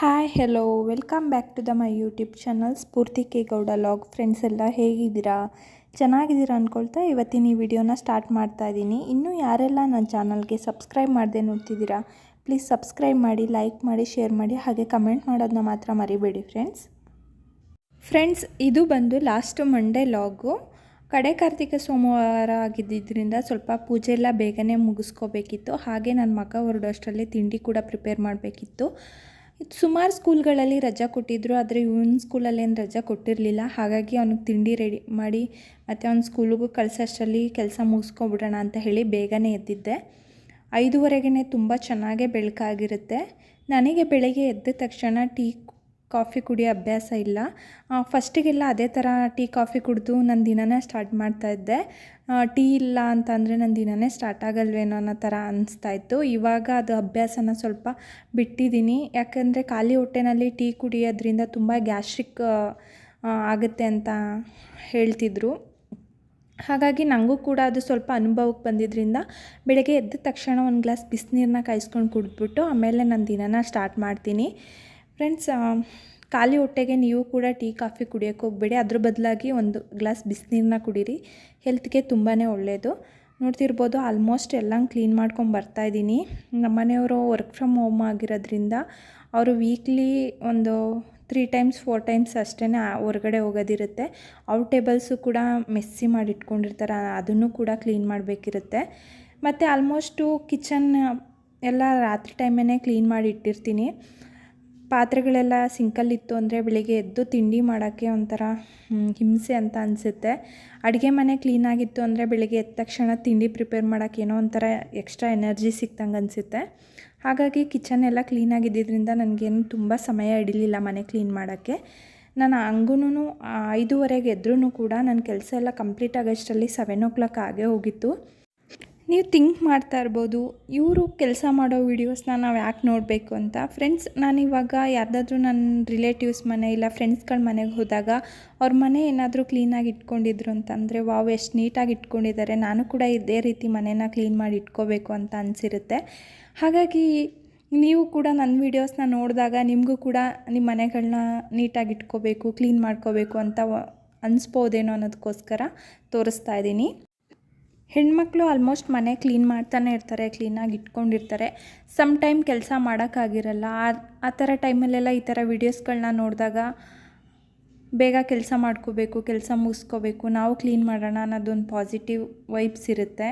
Hi hello welcome back to the my YouTube channel Spoorthi K Gowda log friends ಎಲ್ಲ ಹೇಗಿದ್ದೀರಾ? ಚೆನ್ನಾಗಿದ್ದೀರಾ ಅಂದ್ಕೊಳ್ತಾ ಇವತ್ತಿನ ಈ ವಿಡಿಯೋನ ಸ್ಟಾರ್ಟ್ ಮಾಡ್ತಾ ಇದ್ದೀನಿ. ಇನ್ನೂ ಯಾರೆಲ್ಲ ನನ್ನ ಚಾನಲ್ಗೆ ಸಬ್ಸ್ಕ್ರೈಬ್ ಮಾಡದೆ ನೋಡ್ತಿದ್ದೀರಾ ಪ್ಲೀಸ್ ಸಬ್ಸ್ಕ್ರೈಬ್ ಮಾಡಿ ಲೈಕ್ ಮಾಡಿ ಶೇರ್ ಮಾಡಿ, ಹಾಗೆ ಕಮೆಂಟ್ ಮಾಡೋದನ್ನ ಮಾತ್ರ ಮರಿಬೇಡಿ ಫ್ರೆಂಡ್ಸ್ ಫ್ರೆಂಡ್ಸ್ ಇದು ಬಂದು ಲಾಸ್ಟ್ ಮಂಡೇ ಲಾಗು ಕಡೆ ಕಾರ್ತಿಕ ಸೋಮವಾರ ಆಗಿದ್ದರಿಂದ ಸ್ವಲ್ಪ ಪೂಜೆ ಎಲ್ಲ ಬೇಗನೆ ಮುಗಿಸ್ಕೋಬೇಕಿತ್ತು. ಹಾಗೆ ನನ್ನ ಮಗ ಹೊರಡೋಷ್ಟರಲ್ಲಿ ತಿಂಡಿ ಕೂಡ ಪ್ರಿಪೇರ್ ಮಾಡಬೇಕಿತ್ತು. ಸುಮಾರು ಸ್ಕೂಲ್ಗಳಲ್ಲಿ ರಜಾ ಕೊಟ್ಟಿದ್ದರು ಆದರೆ ಇವನ ಸ್ಕೂಲಲ್ಲಿ ಏನು ರಜಾ ಕೊಟ್ಟಿರಲಿಲ್ಲ. ಹಾಗಾಗಿ ಅವ್ನಿಗೆ ತಿಂಡಿ ರೆಡಿ ಮಾಡಿ ಮತ್ತು ಅವ್ನ ಸ್ಕೂಲಿಗೂ ಕಳ್ಸೋಷ್ಟರಲ್ಲಿ ಕೆಲಸ ಮುಗಿಸ್ಕೊಬಿಡೋಣ ಅಂತ ಹೇಳಿ ಬೇಗನೆ ಎದ್ದಿದ್ದೆ. ಐದುವರೆಗೆ ತುಂಬ ಚೆನ್ನಾಗೇ ಬೆಳಕಾಗಿರುತ್ತೆ. ನನಗೆ ಬೆಳಗ್ಗೆ ಎದ್ದ ತಕ್ಷಣ ಟೀ ಕಾಫಿ ಕುಡಿಯೋ ಅಭ್ಯಾಸ ಇಲ್ಲ. ಫಸ್ಟಿಗೆಲ್ಲ ಅದೇ ಥರ ಟೀ, ಕಾಫಿ ಕುಡಿದು ನನ್ನ ದಿನನೇ ಸ್ಟಾರ್ಟ್ ಮಾಡ್ತಾ ಇದ್ದೆ. ಟೀ ಇಲ್ಲ ಅಂತಂದರೆ ನನ್ನ ದಿನನೇ ಸ್ಟಾರ್ಟ್ ಆಗಲ್ವೇನೋ ಅನ್ನೋ ಥರ ಅನಿಸ್ತಾ ಇತ್ತು. ಇವಾಗ ಅದು ಅಭ್ಯಾಸನ ಸ್ವಲ್ಪ ಬಿಟ್ಟಿದ್ದೀನಿ. ಯಾಕಂದರೆ ಖಾಲಿ ಹೊಟ್ಟೆನಲ್ಲಿ ಟೀ ಕುಡಿಯೋದ್ರಿಂದ ತುಂಬ ಗ್ಯಾಸ್ಟ್ರಿಕ್ ಆಗುತ್ತೆ ಅಂತ ಹೇಳ್ತಿದ್ರು. ಹಾಗಾಗಿ ನನಗೂ ಕೂಡ ಅದು ಸ್ವಲ್ಪ ಅನುಭವಕ್ಕೆ ಬಂದಿದ್ದರಿಂದ ಬೆಳಗ್ಗೆ ಎದ್ದ ತಕ್ಷಣ ಒಂದು ಗ್ಲಾಸ್ ಬಿಸಿನೀರನ್ನ ಕಾಯಿಸ್ಕೊಂಡು ಕುಡಿದ್ಬಿಟ್ಟು ಆಮೇಲೆ ನನ್ನ ದಿನನ ಸ್ಟಾರ್ಟ್ ಮಾಡ್ತೀನಿ. ಫ್ರೆಂಡ್ಸ್ ಖಾಲಿ ಹೊಟ್ಟೆಗೆ ನೀವು ಕೂಡ ಟೀ, ಕಾಫಿ ಕುಡಿಯೋಕ್ಕೆ ಹೋಗಬೇಡಿ. ಅದ್ರ ಬದಲಾಗಿ ಒಂದು ಗ್ಲಾಸ್ ಬಿಸಿನೀರನ್ನ ಕುಡೀರಿ. ಹೆಲ್ತ್ಗೆ ತುಂಬಾ ಒಳ್ಳೆಯದು ನೋಡ್ತಿರ್ಬೋದು, ಆಲ್ಮೋಸ್ಟ್ ಎಲ್ಲ ಕ್ಲೀನ್ ಮಾಡ್ಕೊಂಡು ಬರ್ತಾಯಿದ್ದೀನಿ ನಮ್ಮ ಮನೆಯವರು ವರ್ಕ್ ಫ್ರಮ್ ಹೋಮ್ ಆಗಿರೋದ್ರಿಂದ ಅವರು ವೀಕ್ಲಿ ಒಂದು ತ್ರೀ ಟೈಮ್ಸ್, ಫೋರ್ ಟೈಮ್ಸ್ ಅಷ್ಟೇ ಹೊರಗಡೆ ಹೋಗೋದಿರುತ್ತೆ. ಔಟ್ ಟೇಬಲ್ಸು ಕೂಡ ಮೆಸ್ಸಿ ಮಾಡಿ ಇಟ್ಕೊಂಡಿರ್ತಾರೆ ಅದನ್ನು ಕೂಡ ಕ್ಲೀನ್ ಮಾಡಬೇಕಿರುತ್ತೆ. ಮತ್ತು ಆಲ್ಮೋಸ್ಟು ಕಿಚನ್ ಎಲ್ಲ ರಾತ್ರಿ ಟೈಮೇ ಕ್ಲೀನ್ ಮಾಡಿ ಇಟ್ಟಿರ್ತೀನಿ. ಪಾತ್ರೆಗಳೆಲ್ಲ ಸಿಂಕಲ್ಲಿತ್ತು ಅಂದರೆ ಬೆಳಿಗ್ಗೆ ಎದ್ದು ತಿಂಡಿ ಮಾಡೋಕ್ಕೆ ಒಂಥರ ಹಿಂಸೆ ಅಂತ ಅನಿಸುತ್ತೆ. ಅಡುಗೆ ಮನೆ ಕ್ಲೀನಾಗಿತ್ತು ಅಂದರೆ ಬೆಳಿಗ್ಗೆ ಎದ್ದ ತಕ್ಷಣ ತಿಂಡಿ ಪ್ರಿಪೇರ್ ಮಾಡೋಕ್ಕೆ ಏನೋ ಒಂಥರ ಎಕ್ಸ್ಟ್ರಾ ಎನರ್ಜಿ ಸಿಕ್ತಂಗೆ ಅನಿಸುತ್ತೆ. ಹಾಗಾಗಿ ಕಿಚನ್ ಎಲ್ಲ ಕ್ಲೀನಾಗಿದ್ದರಿಂದ ನನಗೇನು ತುಂಬ ಸಮಯ ಹಿಡಿಲಿಲ್ಲ ಮನೆ ಕ್ಲೀನ್ ಮಾಡೋಕ್ಕೆ. ನಾನು ಹಂಗೂ ಐದೂವರೆಗೆ ಎದ್ರೂ ಕೂಡ ನನ್ನ ಕೆಲಸ ಎಲ್ಲ ಕಂಪ್ಲೀಟ್ ಆಗೋಷ್ಟರಲ್ಲಿ ಸೆವೆನ್ ಓ ಕ್ಲಾಕ್ ಆಗೇ ಹೋಗಿತ್ತು. ನೀವು ಥಿಂಕ್ ಮಾಡ್ತಾ ಇರ್ಬೋದು, ಇವರು ಕೆಲಸ ಮಾಡೋ ವೀಡಿಯೋಸ್ನ ನಾವು ಯಾಕೆ ನೋಡಬೇಕು ಅಂತ. ಫ್ರೆಂಡ್ಸ್ ನಾನಿವಾಗ ಯಾರ್ದಾದ್ರೂ ನನ್ನ ರಿಲೇಟಿವ್ಸ್ ಮನೆ ಇಲ್ಲ ಫ್ರೆಂಡ್ಸ್ಗಳ ಮನೆಗೆ ಹೋದಾಗ ಅವ್ರ ಮನೆ ಏನಾದರೂ ಕ್ಲೀನಾಗಿ ಇಟ್ಕೊಂಡಿದ್ರು ಅಂತಂದರೆ, ವಾವ್, ಎಷ್ಟು ನೀಟಾಗಿ ಇಟ್ಕೊಂಡಿದ್ದಾರೆ ನಾನು ಕೂಡ ಇದೇ ರೀತಿ ಮನೇನ ಕ್ಲೀನ್ ಮಾಡಿ ಇಟ್ಕೋಬೇಕು ಅಂತ ಅನಿಸಿರುತ್ತೆ. ಹಾಗಾಗಿ ನೀವು ಕೂಡ ನನ್ನ ವೀಡಿಯೋಸ್ನ ನೋಡಿದಾಗ ನಿಮಗೂ ಕೂಡ ನಿಮ್ಮ ಮನೆಗಳನ್ನ ನೀಟಾಗಿ ಇಟ್ಕೋಬೇಕು ಕ್ಲೀನ್ ಮಾಡ್ಕೋಬೇಕು ಅಂತ ಅನಿಸ್ಬೋದೇನೋ ಅನ್ನೋದಕ್ಕೋಸ್ಕರ ತೋರಿಸ್ತಾ ಇದ್ದೀನಿ ಹೆಣ್ಮಕ್ಳು ಆಲ್ಮೋಸ್ಟ್ ಮನೆ ಕ್ಲೀನ್ ಮಾಡ್ತಾನೆ ಇರ್ತಾರೆ ಕ್ಲೀನಾಗಿ ಇಟ್ಕೊಂಡಿರ್ತಾರೆ. ಸಮ್ ಟೈಮ್ ಕೆಲಸ ಮಾಡೋಕ್ಕಾಗಿರಲ್ಲ. ಆ ಥರ ಟೈಮಲ್ಲೆಲ್ಲ ಈ ಥರ ವೀಡಿಯೋಸ್ಗಳನ್ನ ನೋಡಿದಾಗ ಬೇಗ ಕೆಲಸ ಮಾಡ್ಕೋಬೇಕು, ಕೆಲಸ ಮುಗಿಸ್ಕೋಬೇಕು, ನಾವು ಕ್ಲೀನ್ ಮಾಡೋಣ ಅನ್ನೋದೊಂದು ಪಾಸಿಟಿವ್ ವೈಬ್ಸ್ ಇರುತ್ತೆ.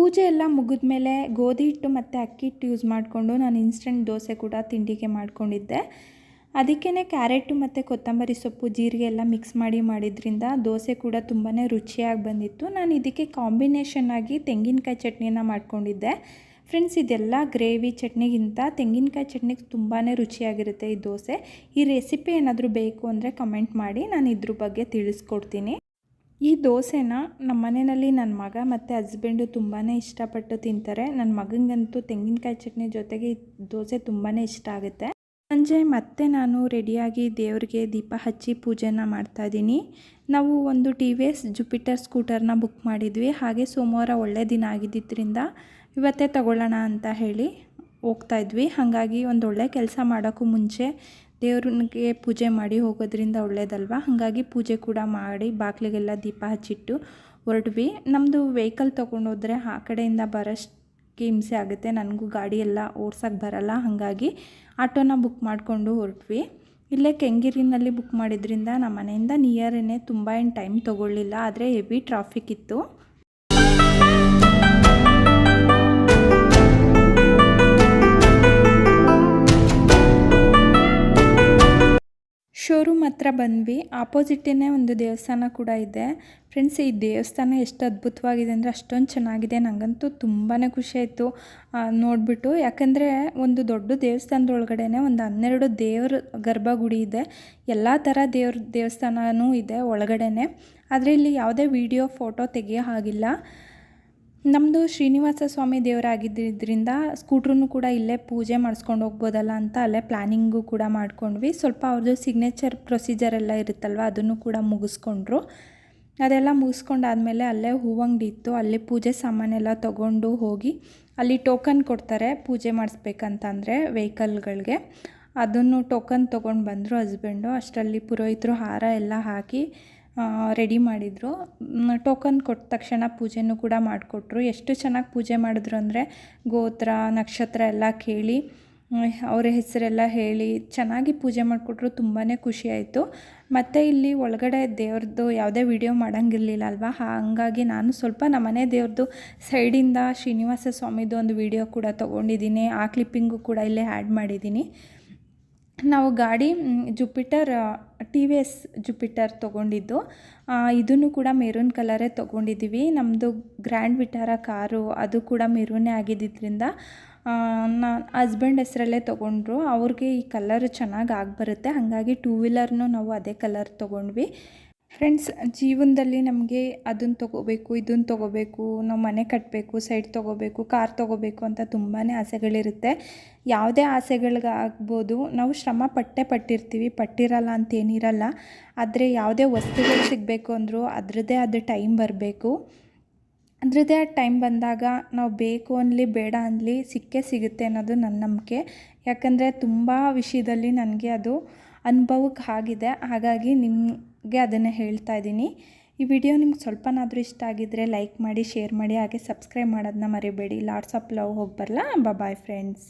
ಪೂಜೆ ಎಲ್ಲ ಮುಗಿದ ಮೇಲೆ ಗೋಧಿ ಹಿಟ್ಟು ಮತ್ತು ಅಕ್ಕಿ ಹಿಟ್ಟು ಯೂಸ್ ಮಾಡಿಕೊಂಡು ನಾನು ಇನ್ಸ್ಟೆಂಟ್ ದೋಸೆ ಕೂಡ ತಿಂಡಿಗೆ ಮಾಡಿಕೊಂಡಿದ್ದೆ. ಅದಕ್ಕೇ ಕ್ಯಾರೆಟು ಮತ್ತು ಕೊತ್ತಂಬರಿ ಸೊಪ್ಪು, ಜೀರಿಗೆ ಎಲ್ಲ ಮಿಕ್ಸ್ ಮಾಡಿ ಮಾಡಿದ್ರಿಂದ ದೋಸೆ ಕೂಡ ತುಂಬಾ ರುಚಿಯಾಗಿ ಬಂದಿತ್ತು. ನಾನು ಇದಕ್ಕೆ ಕಾಂಬಿನೇಷನ್ ಆಗಿ ತೆಂಗಿನಕಾಯಿ ಚಟ್ನಿನ ಮಾಡ್ಕೊಂಡಿದ್ದೆ. ಫ್ರೆಂಡ್ಸ್ ಇದೆಲ್ಲ ಗ್ರೇವಿ ಚಟ್ನಿಗಿಂತ ತೆಂಗಿನಕಾಯಿ ಚಟ್ನಿಗೆ ತುಂಬಾ ರುಚಿಯಾಗಿರುತ್ತೆ ಈ ದೋಸೆ. ಈ ರೆಸಿಪಿ ಏನಾದರೂ ಬೇಕು ಅಂದರೆ ಕಮೆಂಟ್ ಮಾಡಿ, ನಾನು ಇದ್ರ ಬಗ್ಗೆ ತಿಳಿಸ್ಕೊಡ್ತೀನಿ. ಈ ದೋಸೆನ ನಮ್ಮ ಮನೆಯಲ್ಲಿ ನನ್ನ ಮಗ ಮತ್ತು ಹಸ್ಬೆಂಡು ತುಂಬಾ ಇಷ್ಟಪಟ್ಟು ತಿಂತಾರೆ. ನನ್ನ ಮಗನಿಗಂತೂ ತೆಂಗಿನಕಾಯಿ ಚಟ್ನಿ ಜೊತೆಗೆ ದೋಸೆ ತುಂಬಾ ಇಷ್ಟ ಆಗುತ್ತೆ. ಸಂಜೆ ಮತ್ತೆ ನಾನು ರೆಡಿಯಾಗಿ ದೇವರಿಗೆ ದೀಪ ಹಚ್ಚಿ ಪೂಜೆನ ಮಾಡ್ತಾಯಿದ್ದೀನಿ ನಾವು ಒಂದು ಟಿ ವಿ ಎಸ್ ಜುಪಿಟರ್ ಸ್ಕೂಟರ್ನ ಬುಕ್ ಮಾಡಿದ್ವಿ. ಹಾಗೆ ಸೋಮವಾರ ಒಳ್ಳೆ ದಿನ ಆಗಿದ್ದರಿಂದ ಇವತ್ತೇ ತಗೊಳ್ಳೋಣ ಅಂತ ಹೇಳಿ ಹೋಗ್ತಾಯಿದ್ವಿ ಹಾಗಾಗಿ ಒಂದು ಒಳ್ಳೆ ಕೆಲಸ ಮಾಡೋಕ್ಕೂ ಮುಂಚೆ ದೇವ್ರಿಗೆ ಪೂಜೆ ಮಾಡಿ ಹೋಗೋದ್ರಿಂದ ಒಳ್ಳೇದಲ್ವ? ಹಾಗಾಗಿ ಪೂಜೆ ಕೂಡ ಮಾಡಿ ಬಾಗಿಲಿಗೆಲ್ಲ ದೀಪ ಹಚ್ಚಿಟ್ಟು ಹೊರಟ್ವಿ. ನಮ್ಮದು ವೆಹಿಕಲ್ ತೊಗೊಂಡೋದ್ರೆ ಆ ಕಡೆಯಿಂದ ಬರೋಷ್ಟು ಹಿಂಸೆ ಆಗುತ್ತೆ. ನನಗೂ ಗಾಡಿ ಎಲ್ಲ ಓಡ್ಸೋಕ್ಕೆ ಬರಲ್ಲ. ಹಾಗಾಗಿ ಆಟೋನ ಬುಕ್ ಮಾಡಿಕೊಂಡು ಹೊರಟ್ವಿ. ಇಲ್ಲೇ ಕೆಂಗಿರಿನಲ್ಲಿ ಬುಕ್ ಮಾಡಿದ್ರಿಂದ ನಮ್ಮ ಮನೆಯಿಂದ ನಿಯರೇ ತುಂಬ ಏನು ಟೈಮ್ ತೊಗೊಳ್ಳಿಲ್ಲ. ಆದರೆ ಹೆವಿ ಟ್ರಾಫಿಕ್ ಇತ್ತು. ಶೋರೂಮ್ ಹತ್ರ ಬಂದ್ವಿ. ಆಪೋಸಿಟೇ ಒಂದು ದೇವಸ್ಥಾನ ಕೂಡ ಇದೆ. ಫ್ರೆಂಡ್ಸ್, ಈ ದೇವಸ್ಥಾನ ಎಷ್ಟು ಅದ್ಭುತವಾಗಿದೆ ಅಂದರೆ ಅಷ್ಟೊಂದು ಚೆನ್ನಾಗಿದೆ. ನನಗಂತೂ ತುಂಬಾ ಖುಷಿ ಆಯಿತು. ನೋಡಿಬಿಟ್ಟು. ಯಾಕಂದರೆ ಒಂದು ದೊಡ್ಡ ದೇವಸ್ಥಾನದೊಳಗಡೆ ಒಂದು ಹನ್ನೆರಡು ದೇವ್ರ ಗರ್ಭಗುಡಿ ಇದೆ. ಎಲ್ಲ ಥರ ದೇವ್ರ ದೇವಸ್ಥಾನವೂ ಇದೆ ಒಳಗಡೆ ಆದರೆ ಇಲ್ಲಿ ಯಾವುದೇ ವಿಡಿಯೋ, ಫೋಟೋ ತೆಗಿಯೋ ಹಾಗಿಲ್ಲ. ನಮ್ಮದು ಶ್ರೀನಿವಾಸ ಸ್ವಾಮಿ ದೇವರಾಗಿದ್ದರಿಂದ ಸ್ಕೂಟ್ರೂ ಕೂಡ ಇಲ್ಲೇ ಪೂಜೆ ಮಾಡಿಸ್ಕೊಂಡು ಹೋಗ್ಬೋದಲ್ಲ ಅಂತ ಅಲ್ಲೇ ಪ್ಲ್ಯಾನಿಂಗು ಕೂಡ ಮಾಡ್ಕೊಂಡ್ವಿ. ಸ್ವಲ್ಪ ಅವ್ರದ್ದು ಸಿಗ್ನೇಚರ್ ಪ್ರೊಸೀಜರ್ ಎಲ್ಲ ಇರುತ್ತಲ್ವ, ಅದನ್ನು ಕೂಡ ಮುಗಿಸ್ಕೊಂಡ್ರು. ಅದೆಲ್ಲ ಮುಗಿಸ್ಕೊಂಡಾದಮೇಲೆ ಅಲ್ಲೇ ಹೂವಂಗಡಿ ಇತ್ತು. ಅಲ್ಲಿ ಪೂಜೆ ಸಾಮಾನೆಲ್ಲ ತೊಗೊಂಡು ಹೋಗಿ ಅಲ್ಲಿ ಟೋಕನ್ ಕೊಡ್ತಾರೆ ಪೂಜೆ ಮಾಡಿಸ್ಬೇಕಂತಂದರೆ ವೆಹಿಕಲ್ಗಳಿಗೆ. ಅದನ್ನು ಟೋಕನ್ ತೊಗೊಂಡು ಬಂದರು ಹಸ್ಬೆಂಡು. ಅಷ್ಟರಲ್ಲಿ ಪುರೋಹಿತರು ಹಾರ ಎಲ್ಲ ಹಾಕಿ ರೆಡಿ ಮಾಡಿದರು. ಟೋಕನ್ ಕೊಟ್ಟ ತಕ್ಷಣ ಪೂಜೆನೂ ಕೂಡ ಮಾಡಿಕೊಟ್ರು. ಎಷ್ಟು ಚೆನ್ನಾಗಿ ಪೂಜೆ ಮಾಡಿದ್ರು ಅಂದರೆ ಗೋತ್ರ, ನಕ್ಷತ್ರ ಎಲ್ಲ ಕೇಳಿ ಅವರ ಹೆಸರೆಲ್ಲ ಹೇಳಿ ಚೆನ್ನಾಗಿ ಪೂಜೆ ಮಾಡಿಕೊಟ್ರು. ತುಂಬಾ ಖುಷಿಯಾಯಿತು ಮತ್ತು ಇಲ್ಲಿ ಒಳಗಡೆ ದೇವ್ರದ್ದು ಯಾವುದೇ ವಿಡಿಯೋ ಮಾಡೋಂಗಿರಲಿಲ್ಲ ಅಲ್ವಾ? ಹಾಗಾಗಿ ನಾನು ಸ್ವಲ್ಪ ನಮ್ಮನೆ ದೇವ್ರದ್ದು ಸೈಡಿಂದ ಶ್ರೀನಿವಾಸ ಸ್ವಾಮಿದು ಒಂದು ವಿಡಿಯೋ ಕೂಡ ತೊಗೊಂಡಿದ್ದೀನಿ. ಆ ಕ್ಲಿಪ್ಪಿಂಗು ಕೂಡ ಇಲ್ಲೇ ಆ್ಯಡ್ ಮಾಡಿದ್ದೀನಿ. ನಾವು ಗಾಡಿ Jupiter T V S Jupiter ತೊಗೊಂಡಿದ್ದು. ಇದನ್ನು ಕೂಡ ಮೆರೂನ್ ಕಲರೇ ತೊಗೊಂಡಿದ್ದೀವಿ. ನಮ್ಮದು ಗ್ರ್ಯಾಂಡ್ ವಿಟಾರ ಕಾರು ಅದು ಕೂಡ ಮೆರೂನೇ ಆಗಿದ್ದರಿಂದ ನನ್ನ ಹಸ್ಬೆಂಡ್ ಹೆಸರಲ್ಲೇ ತೊಗೊಂಡ್ರು. ಅವ್ರಿಗೆ ಈ ಕಲರ್ ಚೆನ್ನಾಗಿ ಆಗಿಬರುತ್ತೆ. ಹಾಗಾಗಿ ಟೂ ವೀಲರ್ನು ನಾವು ಅದೇ ಕಲರ್ ತೊಗೊಂಡ್ವಿ. ಫ್ರೆಂಡ್ಸ್ ಜೀವನದಲ್ಲಿ ನಮಗೆ ಅದನ್ನು ತೊಗೋಬೇಕು, ಇದನ್ನು ತೊಗೋಬೇಕು, ನಾವು ಮನೆ ಕಟ್ಟಬೇಕು ಸೈಟ್ ತೊಗೋಬೇಕು ಕಾರ್ ತೊಗೋಬೇಕು ಅಂತ ತುಂಬಾ ಆಸೆಗಳಿರುತ್ತೆ. ಯಾವುದೇ ಆಸೆಗಳಿಗಾಗ್ಬೋದು ನಾವು ಶ್ರಮ ಪಟ್ಟೆ ಪಟ್ಟಿರ್ತೀವಿ, ಪಟ್ಟಿರಲ್ಲ ಅಂತೇನಿರಲ್ಲ ಆದರೆ ಯಾವುದೇ ವಸ್ತುಗಳು ಸಿಗಬೇಕು ಅಂದರೂ ಅದರದ್ದೇ ಆದ ಟೈಮ್ ಬರಬೇಕು. ಅದರದ್ದೇ ಆ ಟೈಮ್ ಬಂದಾಗ ನಾವು ಬೇಕು ಅನ್ನಲಿ ಬೇಡ ಅನ್ನಲಿ ಸಿಕ್ಕೇ ಸಿಗುತ್ತೆ ಅನ್ನೋದು ನನ್ನ ನಂಬಿಕೆ. ಯಾಕಂದರೆ ತುಂಬ ವಿಷಯದಲ್ಲಿ ನನಗೆ ಅದು ಅನುಭವಕ್ಕೆ ಆಗಿದೆ. ಹಾಗಾಗಿ ನಿಮಗೆ ಅದನ್ನು ಹೇಳ್ತಾ ಇದ್ದೀನಿ. ಈ ವಿಡಿಯೋ ನಿಮ್ಗೆ ಸ್ವಲ್ಪನಾದರೂ ಇಷ್ಟ ಆಗಿದ್ದರೆ ಲೈಕ್ ಮಾಡಿ, ಶೇರ್ ಮಾಡಿ, ಹಾಗೆ ಸಬ್ಸ್ಕ್ರೈಬ್ ಮಾಡೋದನ್ನ ಮರಿಬೇಡಿ. ಲಾಡ್ಸ್ ಆಫ್ ಲವ್ ಹೋಗಿ ಬರಲ್ಲ ಬಾಯ್ ಫ್ರೆಂಡ್ಸ್